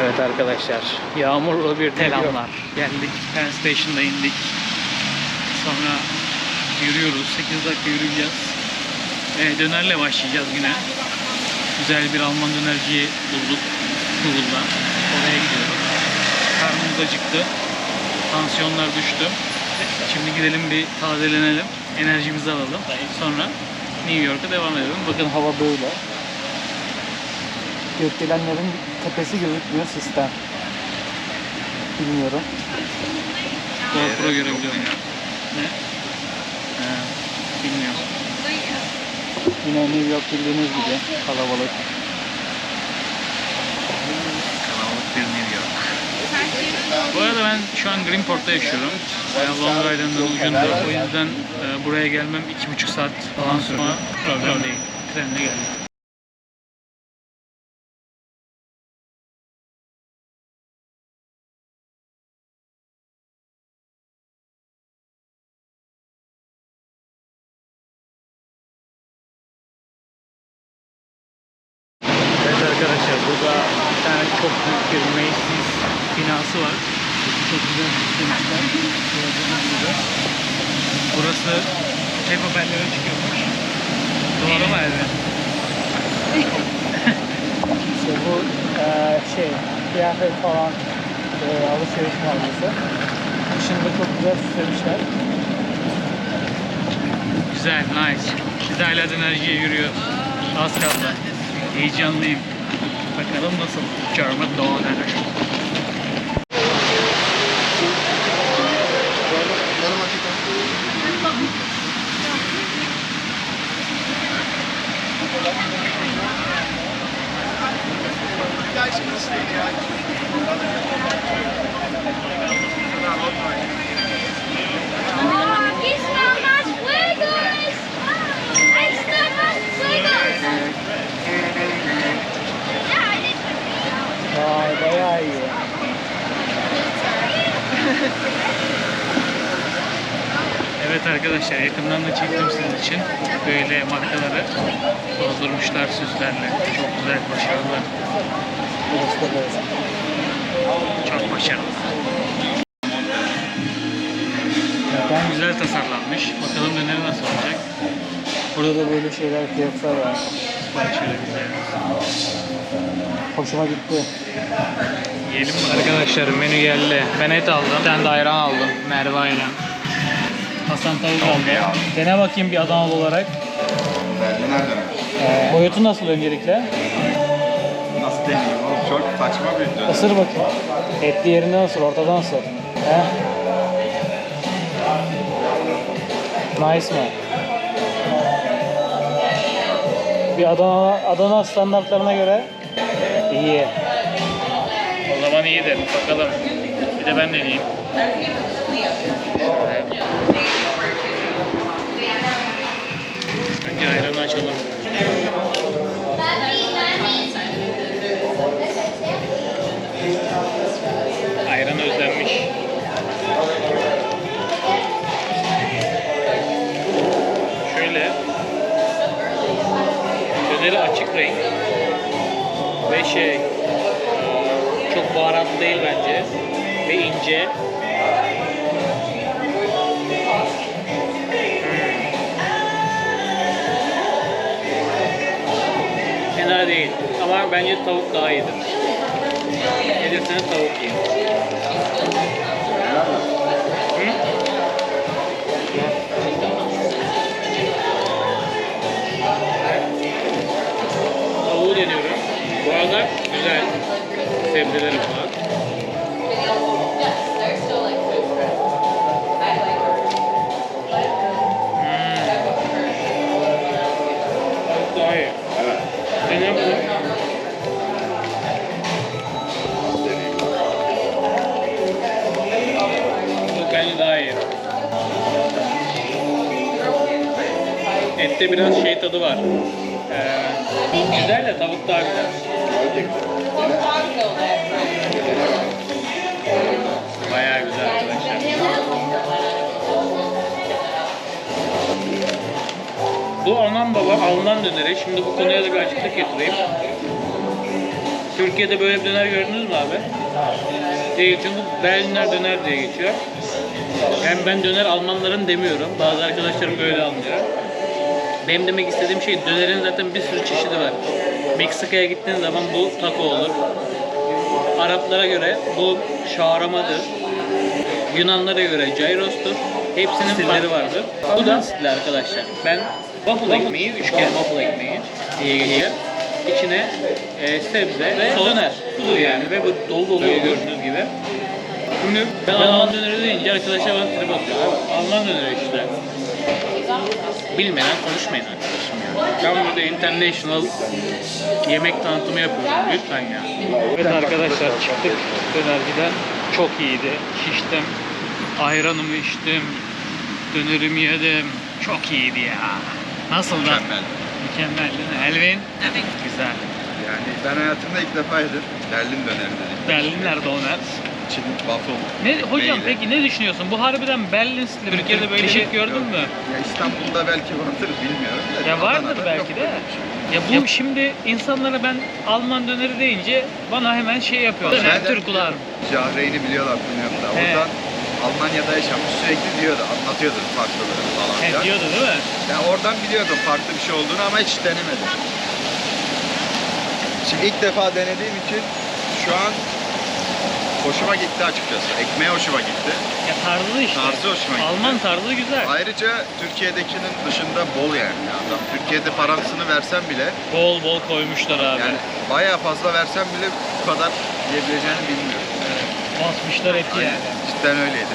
Evet arkadaşlar, yağmurlu bir selamlar. Geldik, Penn Station'da indik. Sonra yürüyoruz, 8 dakika yürüyeceğiz. Ee, dönerle başlayacağız güne. Güzel bir Alman dönerciyi bulduk Google'da. Oraya gidiyoruz. Karnımız acıktı. Tansiyonlar düştü. Şimdi gidelim bir tazelenelim. Enerjimizi alalım. Sonra New York'a devam edelim. Bakın hava böyle. Gökdelenlerin tepesi gözükmüyor sistem. Bilmiyorum. GoPro görebiliyorum. Ne? He, bilmiyorum. Yine New York bildiğiniz gibi kalabalık. Kalabalık bir New York. Bu arada ben şu an Greenport'ta yaşıyorum. Yani Long Island'ın ucunda. O yüzden e, buraya gelmem iki buçuk saat falan sonra problem değil. Trenle geldim. Burada bir tane çok büyük bir Macy's binası var. Çok güzel süslemişler. Burası hep haberlere çıkıyormuş. Doğru mu Elvi? İşte bu eee, şey, kıyafet falan eee, alışveriş mağazası. Dışında çok güzel süslemişler. Güzel, nice. Biz hala yürüyoruz. Az kaldı. Heyecanlıyım. Bakalım nasıl çarmıh doner. Aquí arkadaşlar yakından da çektim sizin için. Böyle markaları doldurmuşlar süslerle. Çok güzel, başarılı. Çok başarılı. Zaten Güzel tasarlanmış. Bakalım döneri nasıl olacak. burada da böyle şeyler, fiyatlar var. Bak şöyle güzel. Hoşuma gitti. Yiyelim mi? Arkadaşlar menü geldi. Ben et aldım. Tane de ayran aldım. Merve ayran. Hasan tavuk aldı. Dene bakayım bir Adanalı olarak. Nereden? Eee, boyutu nasıl öncelikle? Nasıl deneyim oğlum? Çok saçma bir dönem. Isır bakayım. Etli yerinde nasıl, ortadan nasıl? He? Nice mi? Bir Adana, Adana standartlarına göre iyi. O zaman iyidir. Bakalım. Bir de ben deneyeyim. Şöyle. Önce ayranı açalım. Özlenmiş. Şöyle. Döneri açık renk. Ve şey eee, çok baharatlı değil bence. Ve ince. Ama bence tavuk daha iyidir. Gelirseniz tavuk yiyin. Biraz şey tadı var. Ee, güzel de tavuk daha güzel. Bayağı güzel arkadaşlar. Bu anam baba alınan döneri. Şimdi bu konuya da bir açıklık getireyim. Türkiye'de böyle bir döner gördünüz mü abi? Değil çünkü Berliner döner diye geçiyor. Yani ben döner Almanların demiyorum. Bazı arkadaşlarım böyle anlıyor. Benim demek istediğim şey dönerin zaten bir sürü çeşidi var. Meksika'ya gittiğin zaman bu taco olur. Araplara göre bu şahramadır. Yunanlara göre gyros'tur. Hepsinin stilleri vardır. Bu da stil arkadaşlar. Ben waffle ekmeği, üçgen waffle ekmeği diye geçiyor. İçine e, sebze ve döner. Budur yani ve bu dolu dolu gördüğünüz gibi. Şimdi ben Alman döneri deyince arkadaşlar bana trip atıyor. Abi, Alman döneri işte. Bilmeden konuşmayın arkadaşım ya. Ben burada international yemek tanıtımı yapıyorum. Lütfen ya. Evet arkadaşlar çıktık dönerciden. Çok iyiydi. Şiştim. Ayranımı içtim. Dönerimi yedim. Çok iyiydi ya. Nasıl da? Mükemmel. Mükemmel değil mi? Elvin? Evet. Güzel. Yani ben hayatımda ilk defa yedim. Berlin döneri dedik. Berliner doner. Çin waffle. Ne hocam Neyle? peki ne düşünüyorsun? Bu harbiden Berlin stili. Türkiye'de böyle şey gördün mü? Ya İstanbul'da belki vardır bilmiyorum. da Ya vardır Adana'da belki yok de. böyle bir şey. Ya bu şimdi insanlara ben Alman döneri deyince bana hemen şey yapıyorlar. Zaten- Döner Türk ulan. Cahreyn'i biliyorlar bilmiyorum da. He. Oradan Almanya'da yaşamış sürekli diyordu. Anlatıyordu farklıları falan. He filan. diyordu değil mi? Ben oradan biliyordum farklı bir şey olduğunu ama hiç denemedim. Şimdi ilk defa denediğim için şu an hoşuma gitti açıkçası. Ekmeğe hoşuma gitti. Ya tarzı işte. Tarzı hoşuma gitti. Alman tarzı güzel. Ayrıca Türkiye'dekinin dışında bol yani. Adam Türkiye'de parasını versen bile Bol bol koymuşlar abi. yani bayağı fazla versen bile bu kadar yiyebileceğini bilmiyorum. Basmışlar eti Aynen. yani. Cidden öyleydi.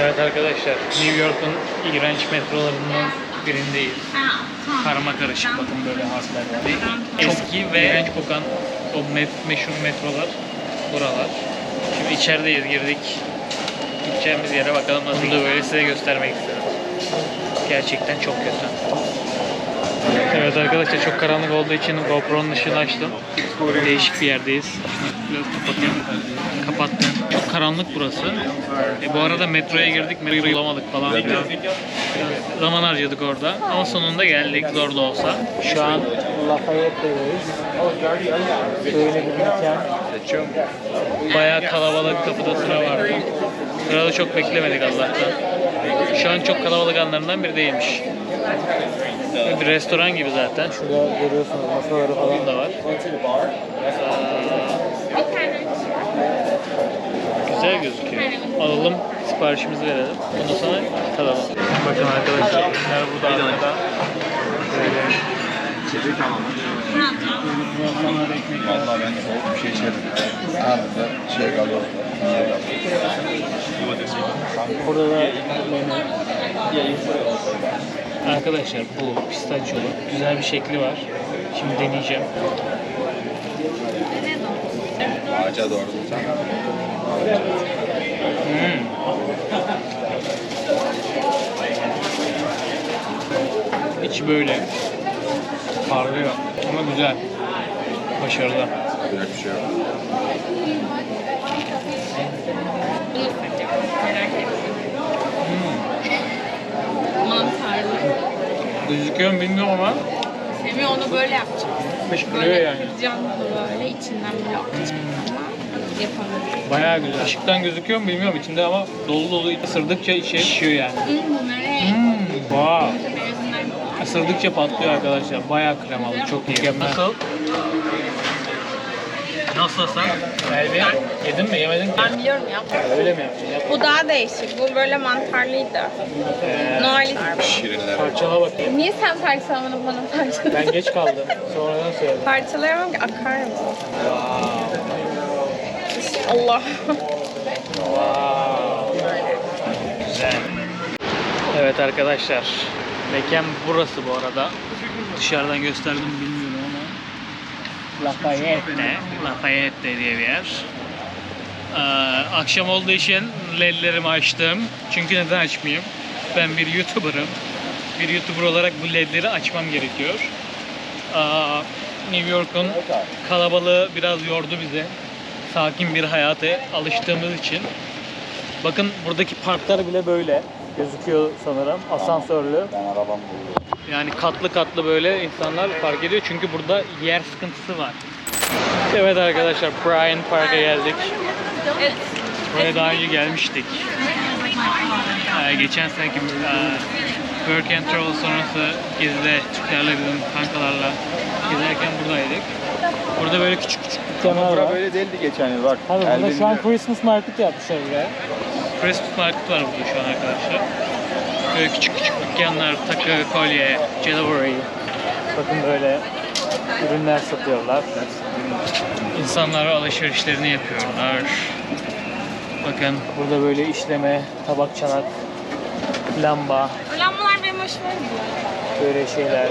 Evet arkadaşlar, New York'un iğrenç metrolarından birindeyiz. Karma karışık bakın böyle harfler var. Eski ve iğrenç kokan o met- meşhur metrolar buralar. Şimdi içerideyiz girdik. Gideceğimiz yere bakalım nasıl da böyle size göstermek istedim. Gerçekten çok kötü. Evet arkadaşlar çok karanlık olduğu için GoPro'nun ışığını açtım. Değişik bir yerdeyiz. Biraz kapatayım. Kapattım. Çok karanlık burası. E, bu arada metroya girdik, metroyu bulamadık falan. Biraz zaman harcadık orada ama sonunda geldik zor da olsa. Şu an Lafayette'deyiz. Böyle bir mekan. Bayağı kalabalık kapıda sıra vardı. Sırada çok beklemedik Allah'tan. Şu an çok kalabalık anlarından biri değilmiş. Bir restoran gibi zaten. Şurada görüyorsunuz masaları falan. Da var. Güzel gözüküyor. Alalım, siparişimizi verelim. Ondan sonra tadalım. Bakın arkadaşlar, ürünler burada arkada. Böyle Vallahi ben soğuk bir şey içerim. Anında şey kalıyor. Burada da. Arkadaşlar bu pistaçyolu güzel bir şekli var. Şimdi deneyeceğim. Ağaca doğru sen. Hmm. İçi böyle parlıyor ama güzel. Başarılı. Yapacak bir şey yok. Mantarlı. Gözüküyor mu bilmiyorum ama Semih onu böyle yapacak. fışkırıyor Böyle yani. canlı böyle içinden böyle akacak ama yapamadım. Bayağı güzel. Işıktan gözüküyor mu bilmiyorum içinde ama dolu dolu ısırdıkça içe şişiyor yani. Hmm, bunları Hmm, wow. Isırdıkça patlıyor arkadaşlar. Bayağı kremalı. Çok iyi. Nasıl? Nasılsın? Elvi yedin mi yemedin mi? Ben biliyorum ya. Öyle mi yapacaksın? Yap. Bu daha değişik. Bu böyle mantarlıydı. Ee, Noel. Şirinler. parçala bakayım. Niye sen parçalamadın bana parçala? Ben geç kaldım. Sonradan söyledim. Parçalayamam ki akar mı? Allah. Güzel. Evet arkadaşlar. Mekan burası bu arada. Dışarıdan gösterdim mi bilmiyorum ama. Lafayette. Lafayette diye bir yer. Ee, akşam olduğu için ledlerimi açtım. Çünkü neden açmayayım? Ben bir YouTuber'ım. Bir YouTuber olarak bu ledleri açmam gerekiyor. Aa, New York'un kalabalığı biraz yordu bizi. Sakin bir hayata alıştığımız için. Bakın buradaki parklar bile böyle gözüküyor sanırım. Asansörlü. Ben arabam buluyorum. Yani katlı katlı böyle insanlar park ediyor çünkü burada yer sıkıntısı var. Evet arkadaşlar Bryant Park'a geldik. Buraya daha önce gelmiştik. Ee, geçen seneki e, Work and Travel sonrası gezide Türklerle bizim kankalarla gezerken buradaydık. Burada böyle küçük küçük Dükkanlar Bura var. böyle değildi geçen yıl bak. Abi burada şu an. Christmas market yapmışlar buraya. Christmas market var burada şu an arkadaşlar. Böyle küçük küçük dükkanlar, takı, kolye, jewelry. Bakın böyle ürünler satıyorlar. İnsanlar alışverişlerini yapıyorlar. Bakın Burada böyle işleme, tabak çanak, lamba, Lambalar benim hoşuma gidiyor. böyle şeyler.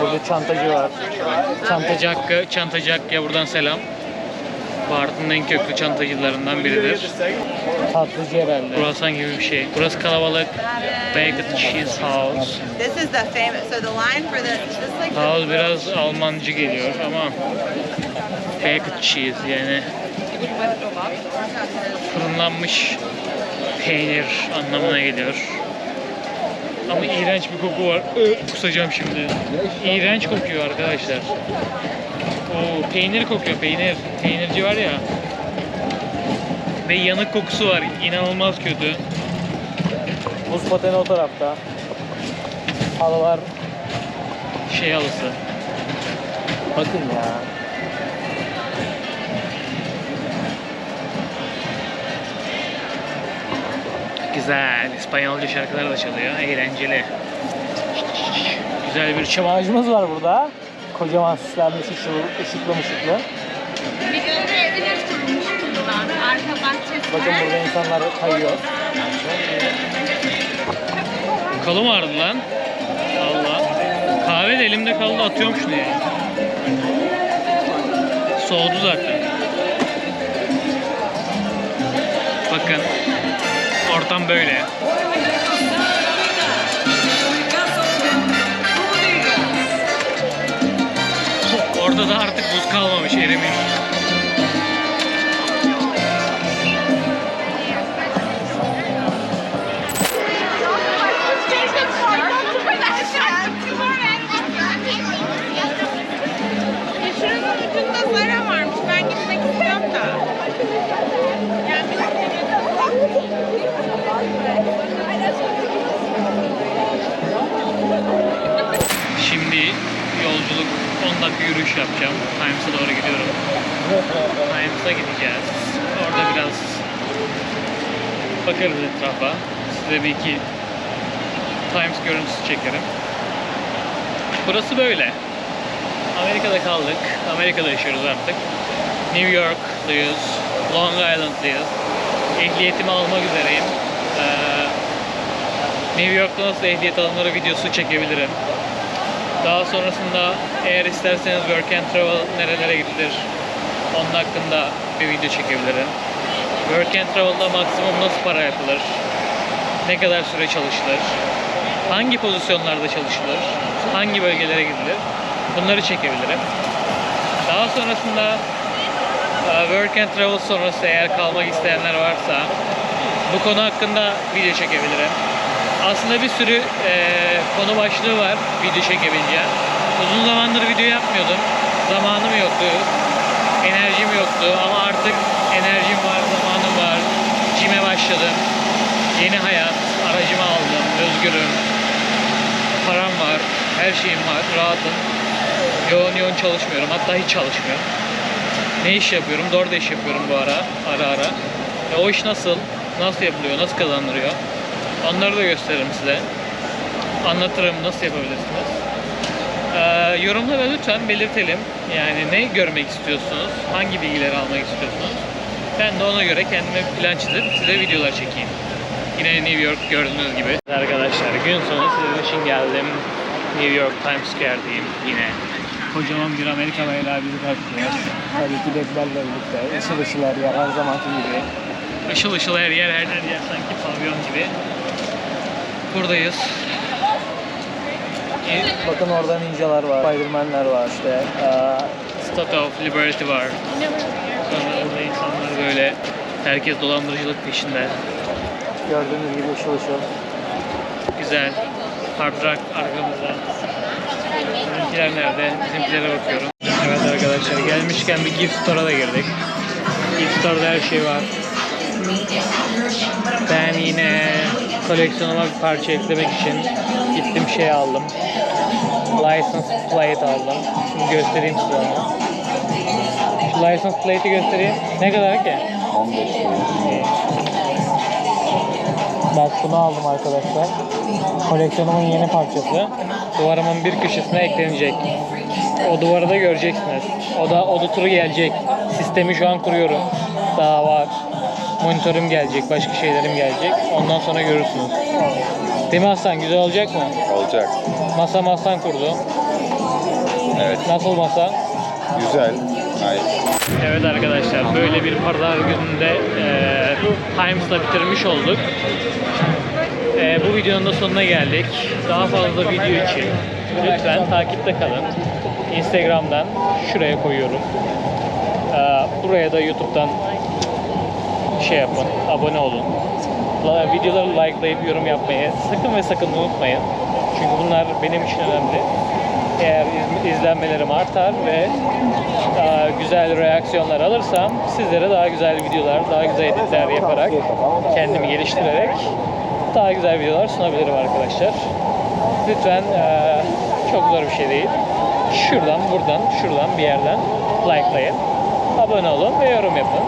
Burada çantacı var. Çantacı Hakkı, Çantacı Hakkı'ya buradan selam. Bartın'ın en köklü çantacılarından biridir. Tatlıcı herhalde. Kruvasan gibi bir şey. Burası kalabalık. Baked Cheese House. This is the famous. So the line for this, is this like the House biraz Almancı geliyor ama Baked Cheese yani fırınlanmış peynir anlamına geliyor. Ama iğrenç bir koku var. Kusacağım şimdi. İğrenç kokuyor arkadaşlar. O peynir kokuyor peynir. Peynirci var ya. Ve yanık kokusu var. İnanılmaz kötü. Buz pateni o tarafta. Halılar. Şey halısı. Bakın ya. Güzel. İspanyolca şarkılar da çalıyor. Eğlenceli. Güzel bir Çam ağacımız var burada. Kocaman süslenmiş ışıklı, ışıklı ışıklı. Bir sürü evler kurulmuş buradan. Arka bahçesi. Bakın burada insanlar kayıyor. Kolum ağrıdı lan. Allah. Kahve de elimde kaldı atıyorum şunu ya. Soğudu zaten. Bakın. Ortam böyle. Orada da artık buz kalmamış, erimiş. Yürüyüş yapacağım. Times'a doğru gidiyorum. Times'a gideceğiz. Orada biraz bakarız etrafa. Size bir iki Times görüntüsü çekerim. Burası böyle. Amerika'da kaldık. Amerika'da yaşıyoruz artık. New York'luyuz. Long Island'lıyız. Ehliyetimi almak üzereyim. Ee, New York'ta nasıl ehliyet alınır videosu çekebilirim. Daha sonrasında eğer isterseniz work and travel nerelere gidilir onun hakkında bir video çekebilirim. Work and travel'da maksimum nasıl para yapılır? Ne kadar süre çalışılır? Hangi pozisyonlarda çalışılır? Hangi bölgelere gidilir? Bunları çekebilirim. Daha sonrasında e, work and travel sonrası eğer kalmak isteyenler varsa bu konu hakkında video çekebilirim. Aslında bir sürü e, konu başlığı var video çekebileceğim. Uzun zamandır video yapmıyordum. Zamanım yoktu. Enerjim yoktu ama artık enerjim var, zamanım var. Cime başladım. Yeni hayat, aracımı aldım, özgürüm. Param var, her şeyim var, rahatım. Yoğun yoğun çalışmıyorum, hatta hiç çalışmıyorum. Ne iş yapıyorum? DoorDash yapıyorum bu ara, ara ara. E, o iş nasıl? Nasıl yapılıyor? Nasıl kazandırıyor? Onları da gösteririm size. Anlatırım nasıl yapabilirsiniz. Ee, yorumlara lütfen belirtelim. Yani ne görmek istiyorsunuz? Hangi bilgileri almak istiyorsunuz? Ben de ona göre kendime plan çizip size videolar çekeyim. Yine New York gördüğünüz gibi. Arkadaşlar gün sonu sizin için geldim. New York Times Square'deyim yine. Kocaman bir Amerika bayrağı bizi karşılıyor. Tabii ki ledlerle birlikte. Işıl ışıl her yer her zamanki gibi. Işıl ışıl her yer, her yer sanki pavyon gibi. Buradayız. Bakın orada ninjalar var, Spiderman'ler var işte. Aa, Statue of Liberty var. Sonra burada insanlar böyle herkes dolandırıcılık peşinde. gördüğünüz gibi ışıl ışıl. Güzel. Hard rock arkamızda. Bizimkiler nerede? Bizimkilere bakıyorum. Evet arkadaşlar gelmişken bir gift store'a da girdik. Gift store'da her şey var. Ben yine koleksiyonuma bir parça eklemek için gittim şey aldım. License plate aldım. Şimdi göstereyim size onu. Şu license plate'i göstereyim. Ne kadar ki? 15 lira. Bak bunu aldım arkadaşlar. Koleksiyonumun yeni parçası. Duvarımın bir köşesine eklenecek. O duvarı da göreceksiniz. O da oda turu gelecek. Sistemi şu an kuruyorum. Daha var. Monitörüm gelecek, başka şeylerim gelecek. Ondan sonra görürsünüz. Değil mi Aslan? Güzel olacak mı? Olacak. Masa mastan kurdu. Evet. Nasıl masa? Güzel. Hayır. Evet arkadaşlar böyle bir pazar gününde e, Times'la bitirmiş olduk. E, bu videonun da sonuna geldik. Daha fazla video için lütfen takipte kalın. Instagram'dan şuraya koyuyorum. E, buraya da YouTube'dan şey yapın, abone olun. La- Videoları likelayıp yorum yapmayı sakın ve sakın unutmayın. Çünkü bunlar benim için önemli. Eğer iz- izlenmelerim artar ve daha güzel reaksiyonlar alırsam sizlere daha güzel videolar, daha güzel editler yaparak kendimi geliştirerek daha güzel videolar sunabilirim arkadaşlar. Lütfen çok zor bir şey değil. Şuradan, buradan, şuradan bir yerden likelayın. Abone olun ve yorum yapın.